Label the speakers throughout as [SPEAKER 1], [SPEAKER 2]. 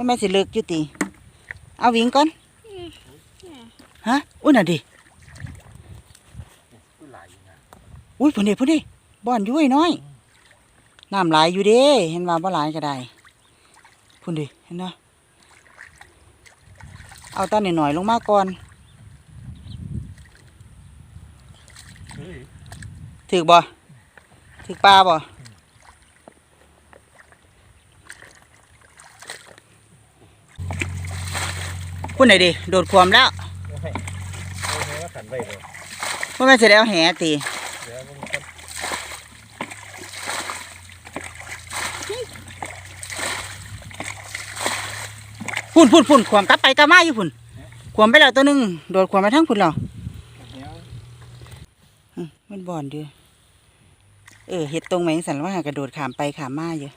[SPEAKER 1] ว่าแม่นสิเลิกอยู่ติเอาวิ่งก่อนฮะอุ้ยน่ะดิ
[SPEAKER 2] ผู้หลายอยู่นะ
[SPEAKER 1] อุ้ยพุ่นดิพุ่นดิบ่อนอยู่ไอ้น้อยน้ำหลายอยู่เด้เห็นว่าบ่หลายก็ได้พุ่นดิเห็นเนาะเอาตอนหน่อยๆลงมาก่อน
[SPEAKER 2] เฮ้ย
[SPEAKER 1] ถือบ่ถือปลาบ่ พุ่นไหนดิโดดความแล้ว
[SPEAKER 2] ไม่ให้เอาแค่ว่าขันไว้เลย
[SPEAKER 1] ว่าแม่นสิได้เอาแหตี
[SPEAKER 2] เดี๋ยวมันก็
[SPEAKER 1] พุ่นพุ่นพุ่นความกลับไปกลับมาอยู่พุ่นความไปแล้วตัวหนึงโดดความไปทั้งพุ่นแล้ว
[SPEAKER 2] เนี้ย
[SPEAKER 1] อืมมันบ่อนเด้อเออเห็ดตรงไหมสันว่ากระโดดขามไปขามมาอยู่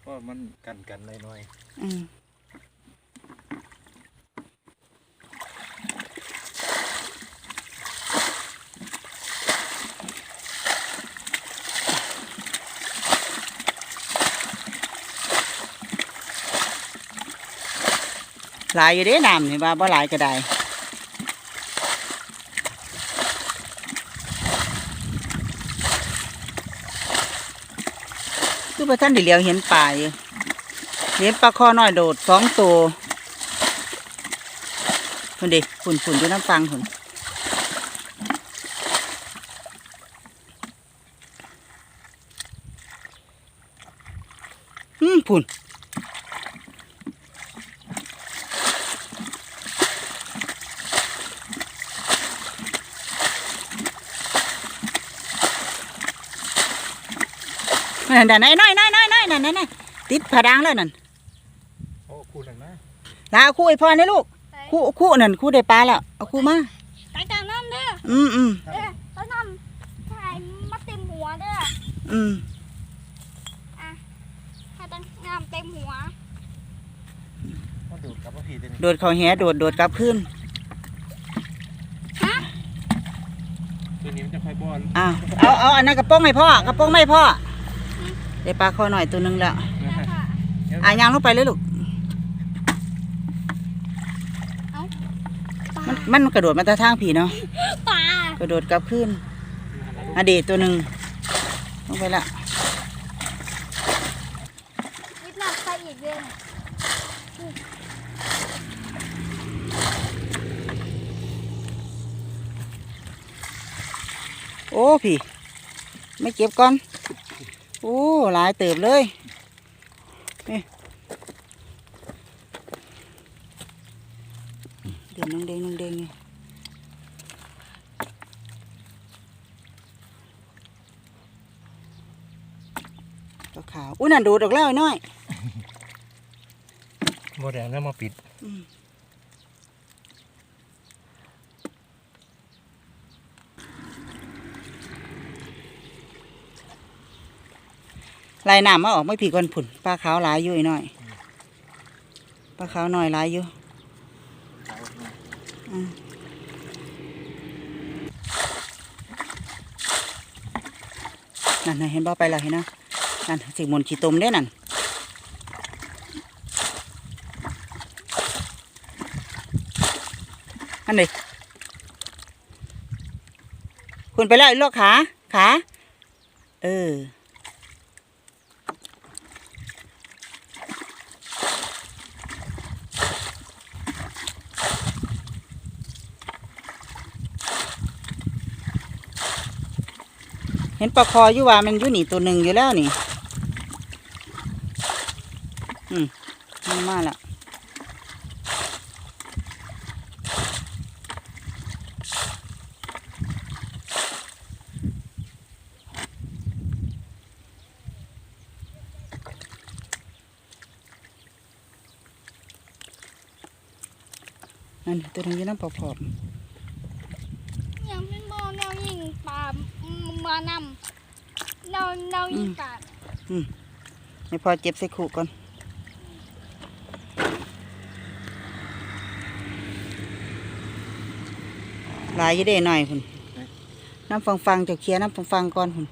[SPEAKER 2] เพราะมันกันกันหน่อย
[SPEAKER 1] อืม หลายอยู่เด้น้ำนี่ว่าบ่หลายก็ได้คือพระท่านได้เหลียวเห็นป่าอยู่เห็นปลาคอน้อยโดดสองตัวคุณดิฝุ่นฝุ่นอยู่น้ำฟังฝุ่นอืมฝุ่น นั่นนั่นน้อยน้อยน้อยน้อยนั่นนั่นนั่นติดผาดังแล้วนั่น
[SPEAKER 2] ๆโอ้คูนั่นนะ
[SPEAKER 1] ลาเอาคู่ไอ้พ่อนี่ลูกคู่คู่นั่นคู่ได้ปลาแล้วเอาคู่มา
[SPEAKER 3] ไปจากน้ำเด้อ
[SPEAKER 1] อืมอืม
[SPEAKER 3] เด้อต้นน้ำถ่ายมาเต็มหัวเด้อ
[SPEAKER 1] อืม
[SPEAKER 3] ถ่ายต้นน้ำเต็มหัว
[SPEAKER 2] มันดูดกับว่าผีตัวนี้
[SPEAKER 1] โดดเขาแหโดดโดดกลับขึ้น
[SPEAKER 2] ตัวนี้มันจะค่อยบอล
[SPEAKER 1] อ้าวเอาเอาอันนั้นกระโป้องให้พ่อกระโป้องไม่พ่อ ได้ปลาคอหน่อยตัวหนึงแล้ว
[SPEAKER 3] นะค่ะ
[SPEAKER 1] อะยางลงไปเลยลูก
[SPEAKER 3] ปลา
[SPEAKER 1] มันมันกระโดดมาทางทางผีเนาะ
[SPEAKER 3] ปลาก
[SPEAKER 1] ระโดดกลับขึ้นอะดีตัวหนึ่งลงไปละ
[SPEAKER 3] วิทย์น้ำใส่อีกเด้อ
[SPEAKER 1] โอ้พี่ ไม่เก็บก่อน โอ้หลายเติบเลยนี่เดือนนึงเด้งนึงเด้งไงตัวขาวอุ้ยนั่นดูดออกแล้วไอ้น้อย
[SPEAKER 2] โมแดงแล้วมาปิด
[SPEAKER 1] ลายหน้ำมาออกไม่ผีก่อนผุนปลาขาวหลายอยู่ไอ้น้อยปลาขาวหน้อยหลายอยู่นั่นน่ะเห็นบ่ไปแล้วเห็นนะนั่นสิมนขี้ตมเด้นั่นอันนี้คุณไปแล้วอ้ลวกขาขาเออ เห็นปลาคออยู่ว่ามันอยู่นี่ตัวหนึ่งอยู่แล้วนี่ อืมมันมาแล้วนั่นตัวนึงยู่น้ำปอบ
[SPEAKER 3] ปลามานำเนาเนายีกา
[SPEAKER 1] ไม่พอเจ็บใส่ขู่ก่อนลายยี่เด้หน่อยคุณน้ำฟังฟังจะเคลียน้ำฟังฟังก่อนคุณ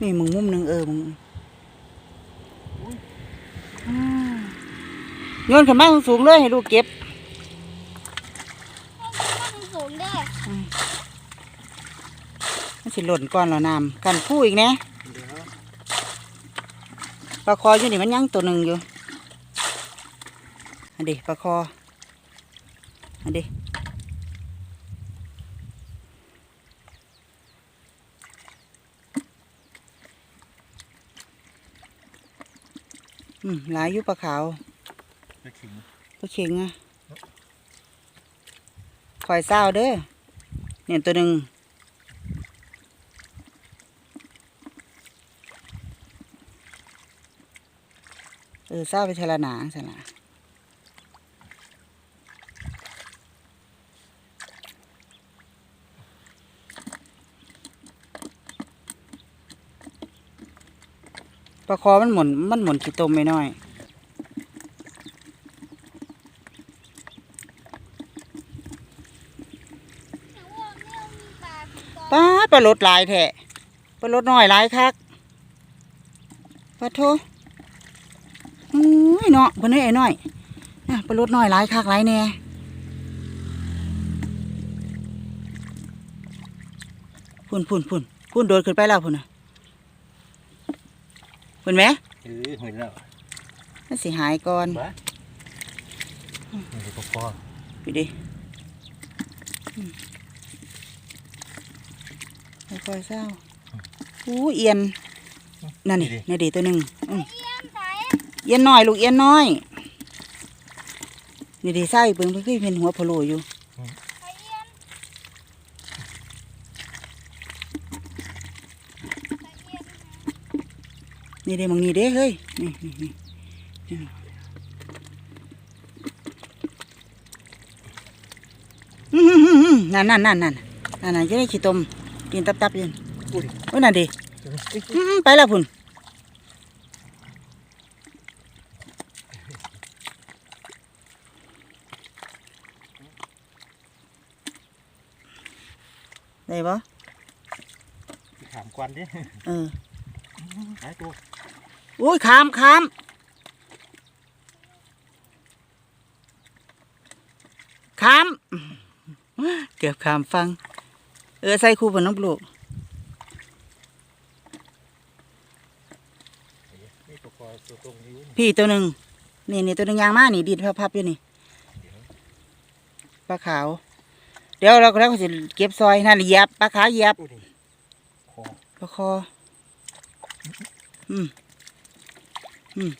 [SPEAKER 1] นี่มึงมุมหนึ่งเออมึงโยนขึ้นมาสูงเลยให้ลูกเก็บ
[SPEAKER 3] สิ
[SPEAKER 1] หล่นก่อนแล้วน้ำกันคู่อีกนะ
[SPEAKER 2] เดี๋ยว
[SPEAKER 1] ปลาคออยู่นี่มันยังตัวหนึ่งอยู่อันเดีปลาคออันเดีอืมหลายอยู่ปลาขาว
[SPEAKER 2] ไปขิง
[SPEAKER 1] ปลาเข็งอะคอยเศร้าเด้อเนี่ยตัวหนึ่ง ออเศร้าไปเทละหนาสนะปลาคอมันหมุนมันหมุนขี้ตมไม่น้อย
[SPEAKER 3] ป้า
[SPEAKER 1] ปลาลดหลายแท้ปลาลดน้อยหลายคักปลาโทอุ้ย เนาะเพิ่นเอ้ยไอ้น้อยน่ะปลาลดน้อยหลายคักหลายแน่พุ่นพุ่นพุ่นพุ่นโดดขึ้นไปแล้วพุ่นน่ะพุ่นไหม
[SPEAKER 2] เออเห็นแล้ว
[SPEAKER 1] มันสิหายก่อน
[SPEAKER 2] บ้านี่คือปลาคอ
[SPEAKER 1] ไปดิอืมค่อยๆเศร้าอู้เอียนนั่นนี่นี่ดีตัวหนึ่งอืม
[SPEAKER 3] เอียนใส่
[SPEAKER 1] เอียนน้อยลูกเอียนน้อย นี่ดีไส้เบิ่งเพิ่งเคยเป็นหัวพะโลอยู่
[SPEAKER 3] นี่เด้
[SPEAKER 1] มึงนี่เด้เฮ้ยนี่นี่นี่นั่นนั่นนั่นนั่นนั่นนั่นจะได้ขี้ตมกินตับตับๆยืนโอ้ยนั่นดิอื้ไปล้วพุ่น ได้ปะ
[SPEAKER 2] ถามควันดิ
[SPEAKER 1] เออ
[SPEAKER 2] หายตัว
[SPEAKER 1] โอ้ยขามขามขามเกือบขามฟัง เออใส่คู่บนน้ำปลูก
[SPEAKER 2] นี่ปลาคอตัวตรงนี้
[SPEAKER 1] พี่ตัวหนึ่งนี่นี่ตัวหนึ่งยางมานี่ดีดพับๆอยู่นี่ปลาขาว เดี๋ยวเราก็แล้วก็จะเก็บซอยนั่นเหยียบปลาขาวเหยียบ
[SPEAKER 2] อุ้ยนี่คอ
[SPEAKER 1] ปลาคอ อืมอืม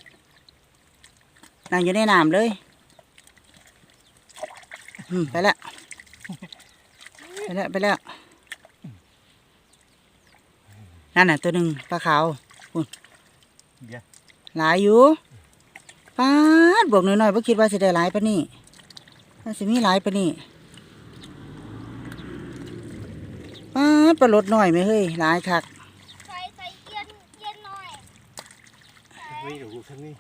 [SPEAKER 1] นั่งอยู่ในน้ำเลย อืมไปแล้วไปแล้วไปแล้วนั่นน่ะตัวหนึ่งปลาขาว
[SPEAKER 2] เดี๋ยว
[SPEAKER 1] หลายอยู่ป้าดบวกหน่อยๆบ่คิดว่าสิได้หลายปานนี้ว่าสิมีหลายปานนี้ ป้าดปลาลดหน่อยไหมเฮ้ยหลายคัก
[SPEAKER 3] ใส่ใส่เอี้ยนเอี้ยนหน่อยใส่
[SPEAKER 2] นี่เดี๋ยวกูทั้งนี้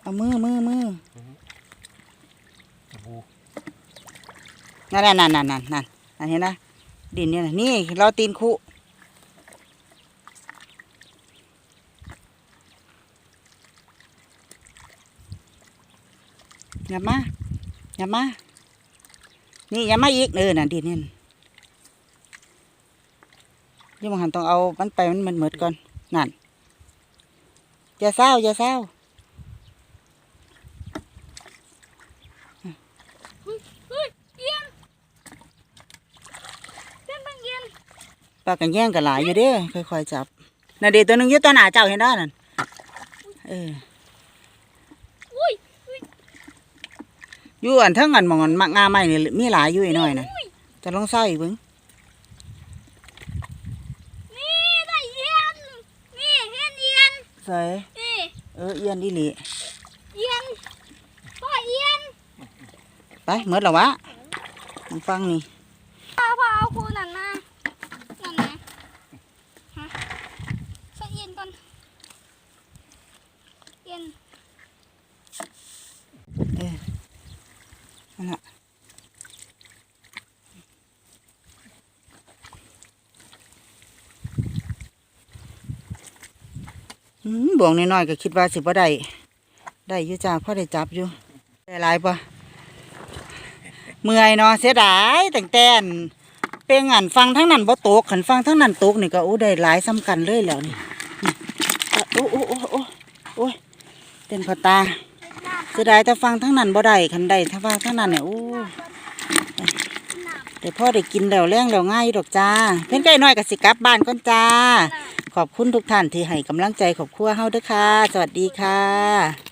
[SPEAKER 1] เอามือมือมือ
[SPEAKER 2] โอ้โห
[SPEAKER 1] นั่นนั่นนั่นนั่นนั่นนั่นนั่นเห็นนะดินเนี่ยนะนี่เราตีนคุอย่ามาอย่ามา นี่อย่ามาอีกเออน่ะดินเนี่ย อยังหันต้องเอามันไปมันมันเหมือดก่อนนั่นอย่าเศร้าอย่าเศร้า
[SPEAKER 3] เยเอี้ยนเอี้ยนบางเอี้ยน
[SPEAKER 1] ปลากันแย่งกันหลายอยู่เด้ค่อยๆจับน่ะเด็ตัวหนึงยู่ตัวหนาเจ้าเห็นได้นั่นเออ
[SPEAKER 3] อยู่
[SPEAKER 1] อันทั้งอันมองอันมักงาไม้นี่มีหลายอยู่อีกหน่อยน่ะจะลองเศร้าอีกเบิ่ง
[SPEAKER 3] นี่ได้เอี้ยนนี่เอี้ยนเอี้ยน
[SPEAKER 1] ใส่
[SPEAKER 3] นี่
[SPEAKER 1] เออเอียนดีหลี
[SPEAKER 3] เอี้ยนพ่อเอี้ยน
[SPEAKER 1] ไปเมื่อแล้ววะมึงฟังนี่
[SPEAKER 3] พ่อพ่อเอาคูนั่นมานั่นนะฮะใส่เอี้ยนก่อนเอี้ยน
[SPEAKER 1] นั่นล่ะอืม บวงน้อยๆก็คิดว่าสิบ่ได้ได้อยู่จ้าพ่อได้จับอยู่ได้หลายปะเมื่อยเนาะเสียดายแต่งแต่นเป็นอันฟังทั้งนั้นบ่ตกขันฟังทั้งนั้นตกนี่ก็อู้ได้หลายซ้ำกันเลยแล้วนี่โอ้โอ้โอ้โอ้โอ้ยเต้นพอตาเสียดายแต่ฟังทั้งนั้นบ่ได้ขันได้ถ้าฟังทั้งนั้นเนี่ยโอ้แต่พ่อได้กินแล้วแรงแล้วง่ายดอกจ้า เพิ่นใกล้น้อยก็สิกลับบ้านก่อนจ้า ขอบคุณทุกท่านที่ให้กำลังใจขอบครัวเฮาเด้อค่ะ สวัสดีค่ะ